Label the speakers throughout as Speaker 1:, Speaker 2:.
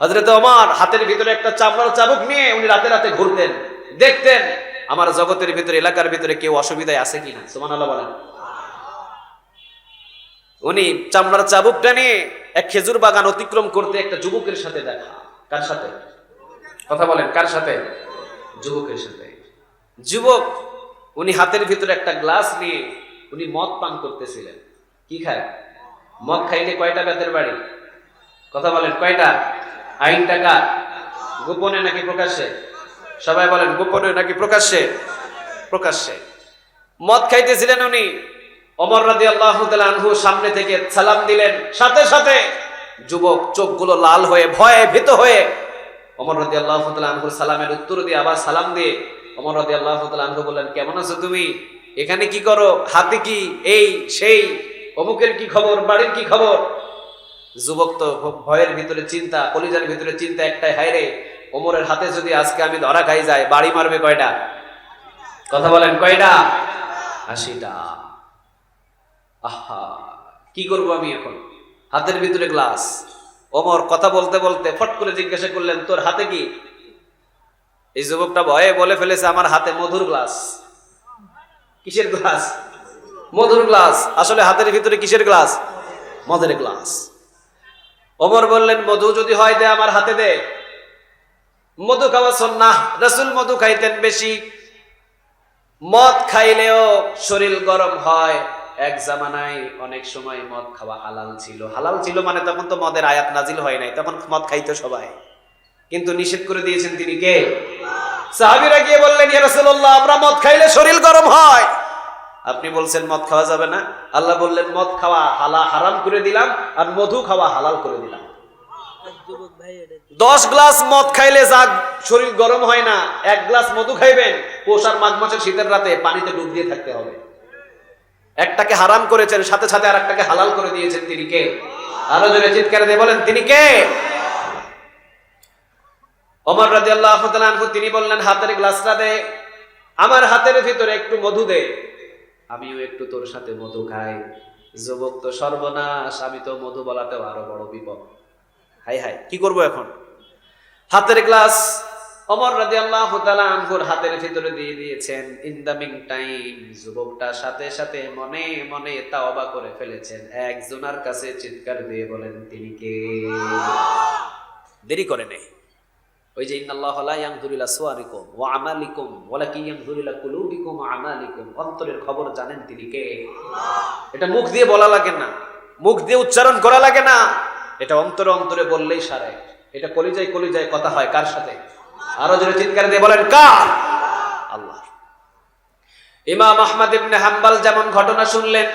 Speaker 1: হজরত ওমর হাতের ভিতরে একটা চামড়ার চাবুক নিয়ে উনি রাতে রাতে ঘুরতেন, দেখতেন, আমার জগতের ভিতরে, এলাকার ভিতরে কেউ অসুবিধায় আছে কিনা? সুমান আল্লাহ বলেন। উনি চামড়ার চাবুকটা নিয়ে এক খেজুর বাগান অতিক্রম করতে একটা যুবকের সাথে দেখা। কার সাথে? কথা বলেন, কার সাথে? যুবকের সাথে। যুবক, উনি হাতের ভিতরে একটা গ্লাস নিয়ে উনি মদ পান করতেছিলেন। কি খায়? মদ খাইলে কয়টা বেতের বাড়ি? কথা বলেন, কয়টা? আইন টাকা গোপনে নাকি প্রকাশ্যে? সবাই বলেন, গোপনে নাকি প্রকাশ্যে? প্রকাশ্যে। মদ খাইতেছিলেন উনি। অমর রাদি আল্লাহ আনহু সামনে থেকে সালাম দিলেন। সাথে সাথে যুবক চোখগুলো লাল হয়ে, ভয়ে ভীত হয়ে অমর রাদি আল্লাহ আনহুর সালামের উত্তর দিয়ে আবার সালাম দিয়ে অমর রাদি আল্লাহ আনহু বললেন, কেমন আছো তুমি? এখানে কি করো? হাতে কি এই, সেই? অমুকের কি খবর? বাড়ির কি খবর? যুবক তো ভয়ের ভিতরে চিন্তা, কলিজার ভিতরে চিন্তা একটাই হায়রে ওমরের হাতে যদি আজকে আমি ধরা খাই যাই, বাড়ি মারবে কয়টা? কথা বলেন, কয়টা? আশিটা। আহা, কি করব আমি এখন? হাতের ভিতরে গ্লাস। ওমর কথা বলতে বলতে ফট করে জিজ্ঞাসা করলেন, তোর হাতে কি? এই যুবকটা ভয়ে বলে ফেলেছে, আমার হাতে মধুর গ্লাস। কিসের গ্লাস? মধুর গ্লাস। আসলে হাতের ভিতরে কিসের গ্লাস? মদের গ্লাস। ওমর বললেন, মধু যদি হয় দে আমার হাতে দে। মধু খাওয়া সন্না রসুল মধু খাইতেন বেশি। মদ খাইলেও শরীর গরম হয়। এক জামানায় অনেক সময় মদ খাওয়া হালাল ছিল। হালাল ছিল মানে তখন তো মদের আয়াত নাজিল হয় নাই। তখন মদ খাইতো সবাই। কিন্তু নিষেধ করে দিয়েছেন তিনি কে? সাহাবিরা গিয়ে বললেন, ইয়া রাসূলুল্লাহ, আমরা মদ খাইলে শরীর গরম হয়। আপনি বলছেন মদ খাওয়া যাবে না। আল্লাহ বললেন, মদ খাওয়া হালা হারাম করে দিলাম আর মধু খাওয়া হালাল করে দিলাম। দশ গ্লাস মদ খাইলে যা শরীর গরম হয় না, এক গ্লাস মধু খাইবেন পৌষ আর মাঘ মাসের শীতের রাতে পানিতে ডুব দিয়ে থাকতে হবে। একটাকে হারাম করেছেন, সাথে সাথে আর একটাকে হালাল করে দিয়েছেন তিনি কে? আরও জোরে চিৎকার দিয়ে বলেন, তিনি কে? অমর রাজি আল্লাহ তিনি বললেন, হাতের গ্লাসটা দে, আমার হাতের ভিতরে একটু মধু দে। আমিও একটু তোর সাথে মধু খাই। যুবক তো সর্বনাশ, আমি তো মধু বলাতেও আরও বড় বিপদ। হাই হাই, কি করব এখন? হাতের গ্লাস। অমর রাজি আল্লাহ আনহুর হাতের ভিতরে দিয়ে দিয়েছেন, ইন দ্য মিং টাইম যুবকটা সাথে সাথে মনে মনে তা তাওবা করে ফেলেছেন। একজনের কাছে চিৎকার দিয়ে বলেন, তিনি কে? দেরি করে নেই। ওই যে অন্তরের খবর জানেন তিনি কে? এটা মুখ দিয়ে বলা লাগে না। মুখ দিয়ে উচ্চারণ করা লাগে না। এটা অন্তরে অন্তরে বললেই সারে। এটা কলিজায় কলিজায় কথা হয় কার সাথে? আরও জোরে চিৎকার দিয়ে বলেন, কার? আল্লাহ। ইমাম আহমদ ইবনে হাম্বাল যেমন ঘটনা শুনলেন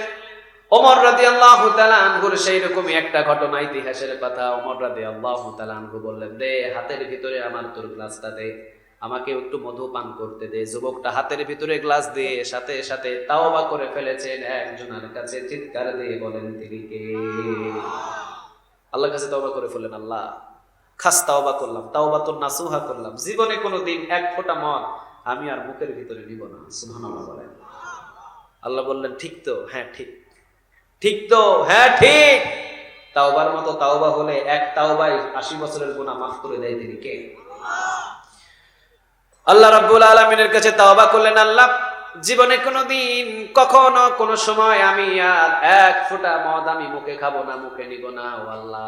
Speaker 1: ওমর রাদিয়াল্লাহু তাআলা আনহুর সেই রকমই একটা ঘটনা, ইতিহাসের কথা। ওমর রাদিয়াল্লাহু তাআলা আনহু বললেন দে হাতের ভিতরে আমার তোর গ্লাসটা দে, আমাকে একটু মধু পান করতে দে। যুবকটা হাতের ভিতরে গ্লাস দিয়ে সাথে সাথে তাওবা করে ফেলেছেন। একজনের কাছে চিৎকার দিয়ে বলেন, তিনি কে? আল্লাহর কাছে তাওবা করে ফেলেন আল্লাহ, খাস তাওবা করলাম তাওবা তো নাসুহা করলাম। জীবনে কোনো দিন এক ফোঁটা মদ আমি আর মুখের ভিতরে নিব না। সুবহানাল্লাহ বলেন। আল্লাহ বললেন, ঠিক তো হ্যাঁ ঠিক। ঠিক তো? হ্যাঁ ঠিক। তাওবার মতো তাওবা হলে এক তাওবাই আশি বছরের গুণা মাফ করে দেয় তিনি কে? আল্লাহ রাব্বুল আলমিনের কাছে তাওবা করলেন, আল্লাহ, জীবনে কোনোদিন, কখনো কোনো সময় আমি আর এক ফোঁটা মদ আমি মুখে খাব না, মুখে নিব না, ও আল্লাহ।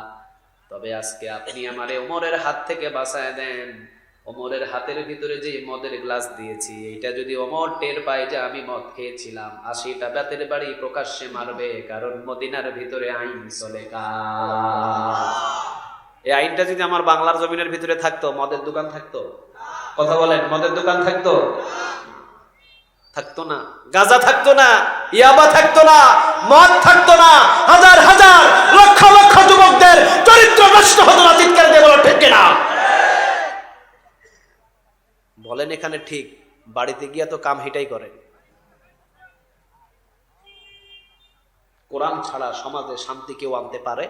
Speaker 1: তবে আজকে আপনি আমারে ওমরের হাত থেকে বাঁচায় দেন। ওমরের হাতের ভিতরে যে মদের গ্লাস দিয়েছি, এইটা যদি ওমর টের পায় যে আমি মদ খেয়েছিলাম, আশিটা বেতের বাড়ি প্রকাশ্যে মারবে, কারণ মদিনার ভিতরে আইন চলে এই আইনটা যদি আমার বাংলার জমিনের ভিতরে থাকতো, মদের দোকান থাকতো? কথা বলেন, মদের দোকান থাকতো? থাকতো না। গাজা থাকতো না, ইয়াবা থাকতো না, মদ থাকতো না, হাজার হাজার লক্ষ লক্ষ যুবকদের চরিত্র নষ্ট হতো না, চিৎকার দিয়ে বলো, ঠিক না। বলেন এখানে ঠিক, বাড়িতে গিয়া তো কাম হিটাই করে। কোরআন ছাড়া সমাজে শান্তি কেউ আনতে পারে?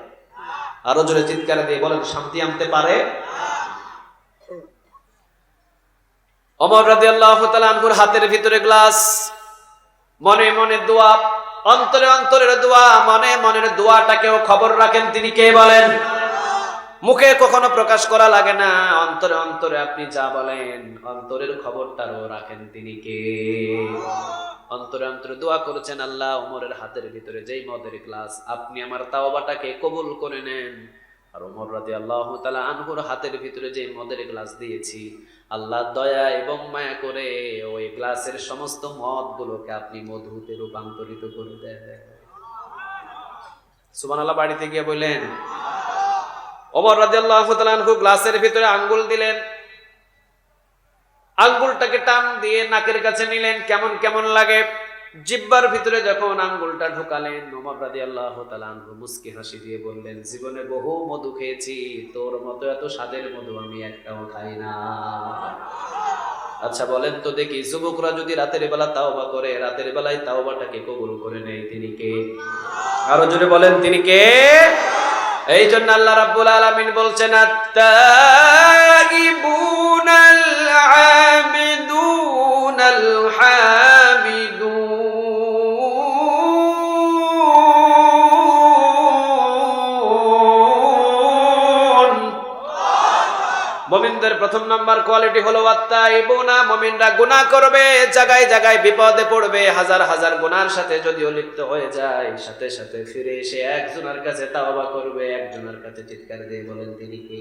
Speaker 1: আরও জোরে চিৎকার দিয়ে বলেন, শান্তি আনতে পারে? অমর রাজি আল্লাহ আনহুর হাতের ভিতরে গ্লাস, মনে মনে দোয়া, অন্তরে অন্তরের দোয়া, মনে মনের দোয়াটাকেও খবর রাখেন তিনি কে বলেন? মুখে কখনো প্রকাশ করা লাগে না। অন্তরে অন্তরে আপনি যা বলেন, অন্তরের খবরটারও রাখেন তিনি কে? অন্তরে অন্তরে দোয়া করেছেন আল্লাহ, ওমরের হাতের ভিতরে যেই মদের গ্লাস, আপনি আমার তাওবাটাকে কবুল করে নেন। আর ওমর রাজি আল্লাহ তালা আনহুর হাতের ভিতরে যে মদের গ্লাস দিয়েছি, আল্লাহ দয়া এবং মায়া করে ওই গ্লাসের সমস্ত মদ গুলোকে আপনি মধুতে রূপান্তরিত করে দেন। সুমান আল্লাহ বাড়িতে গিয়ে বললেন ওমর রাজি গ্লাসের ভিতরে আঙ্গুল দিলেন। আঙ্গুলটাকে টান দিয়ে নাকের কাছে নিলেন, কেমন কেমন লাগে? জিব্বার ভিতরে যখন আঙ্গুলটা ঢুকালেন, ওমর রাজি আল্লাহ মুস্কি হাসি দিয়ে বললেন, জীবনে বহু মধু খেয়েছি, তোর মতো এত স্বাদের মধু আমি একটাও খাই না। আচ্ছা বলেন তো দেখি, যুবকরা যদি রাতের বেলা তাওবা করে, রাতের বেলায় তাওবাটাকে কবুল করে নেয়, তিনি কে? আরও জোরে বলেন, তিনি কে? এই জন্য আল্লাহ রাব্বুল আলামিন বলছেন আত্তাইবুনাল মমিনদের প্রথম নাম্বার কোয়ালিটি হলো আত্মাইবুনা মমিনরা গুনাহ করবে জায়গায় জায়গায় বিপদে পড়বে, হাজার হাজার গুনার সাথে যদিও লিপ্ত হয়ে যায়, সাথে সাথে ফিরে এসে একজনের কাছে তাওবা করবে, একজনের কাছে চিৎকার দিয়ে বলেন, তিনি কি?